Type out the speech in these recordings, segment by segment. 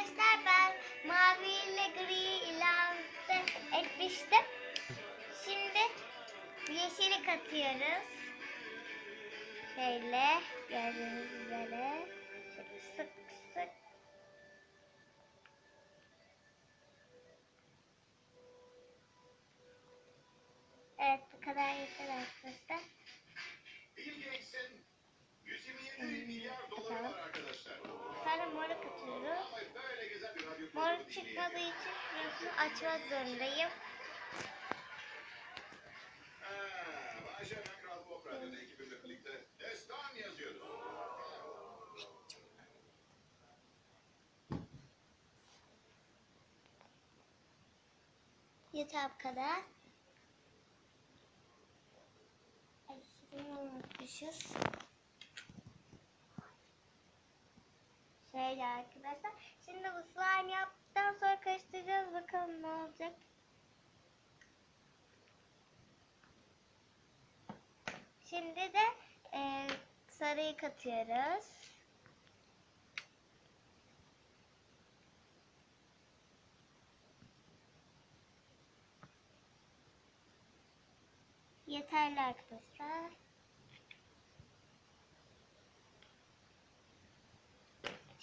arkadaşlar ben mavi ile gri ilave etmiştim. Şimdi yeşili katıyoruz. Şöyle gördüğünüz üzere. Şöyle sık sık. Evet bu kadar yeter arkadaşlar. Bill Gates'in 127 milyar doları var arkadaşlar. Sonra moru katıyoruz. Ama böyle güzel bir radyo Mor programı çıkmadığı için şurasını açmak zorundayım. Yeter bu kadar. Ay şunu unutmuşuz. Şöyle arkadaşlar. Şimdi bu slime yaptıktan sonra karıştıracağız. Bakalım ne olacak. Şimdi de e, sarıyı katıyoruz. Yeterli arkadaşlar.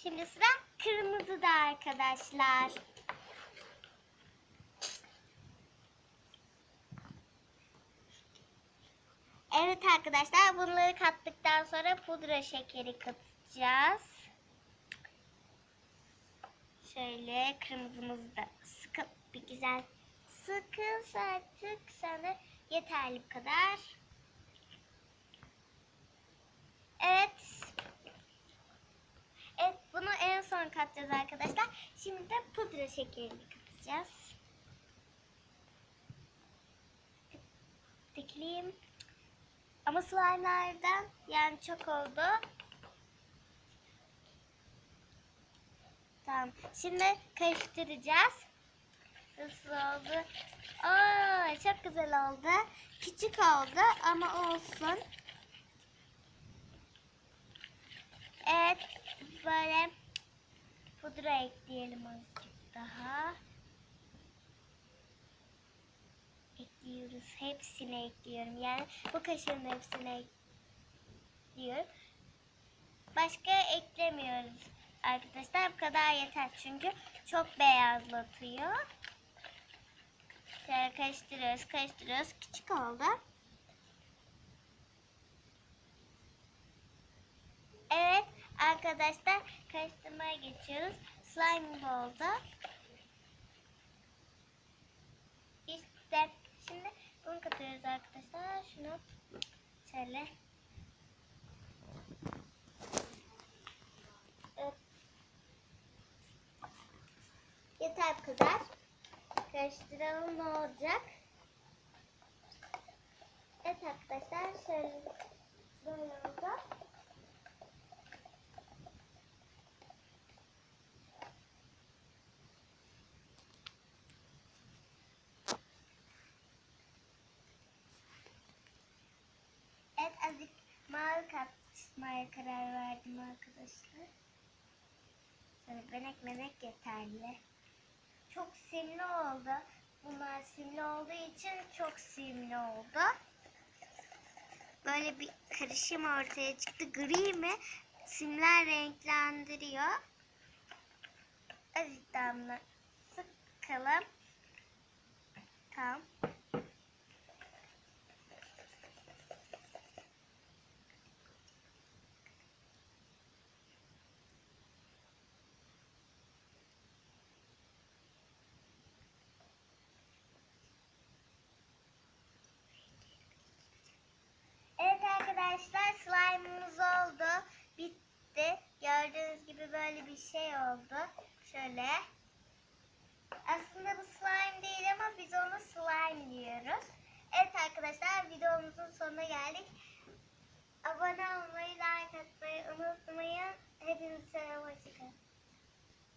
Şimdi sıra kırmızıda arkadaşlar. Evet arkadaşlar bunları kattıktan sonra pudra şekeri katacağız. Şöyle kırmızımızı da sıkıp bir güzel sıkın artık sana yeterli kadar. Evet bunu son katacağız arkadaşlar. Şimdi de pudra şekerini katacağız. Tekleyeyim. Ama slime'lardan yani çok oldu. Tamam. Şimdi karıştıracağız. Nasıl oldu? Aa, çok güzel oldu. Küçük oldu ama olsun. Evet. Böyle pudra ekleyelim azıcık daha. Ekliyoruz. Hepsini ekliyorum. Yani bu kaşığın hepsini ekliyorum. Başka eklemiyoruz arkadaşlar. Bu kadar yeter çünkü çok beyazlatıyor. Şöyle karıştırıyoruz, karıştırıyoruz. Küçük oldu. Evet arkadaşlar karıştırmaya geçiyoruz. Slime oldu. İşte şimdi bunu katıyoruz arkadaşlar. Şunu şöyle. Evet. Yeter bu kadar. Karıştıralım ne olacak? Evet arkadaşlar şöyle böyle oldu. Evet azıcık katmaya karar verdim arkadaşlar. Şöyle benek menek yeterli. Çok simli oldu. Bunlar simli olduğu için çok simli oldu. Böyle bir karışım ortaya çıktı. Gri mi? Simler renklendiriyor. Azıcık damla sıkalım. Tamam. arkadaşlar slime'ımız oldu. Bitti. Gördüğünüz gibi böyle bir şey oldu. Şöyle. Aslında bu slime değil ama biz onu slime diyoruz. Evet arkadaşlar videomuzun sonuna geldik. Abone olmayı, like atmayı unutmayın. Hepinize selam hoşçakalın.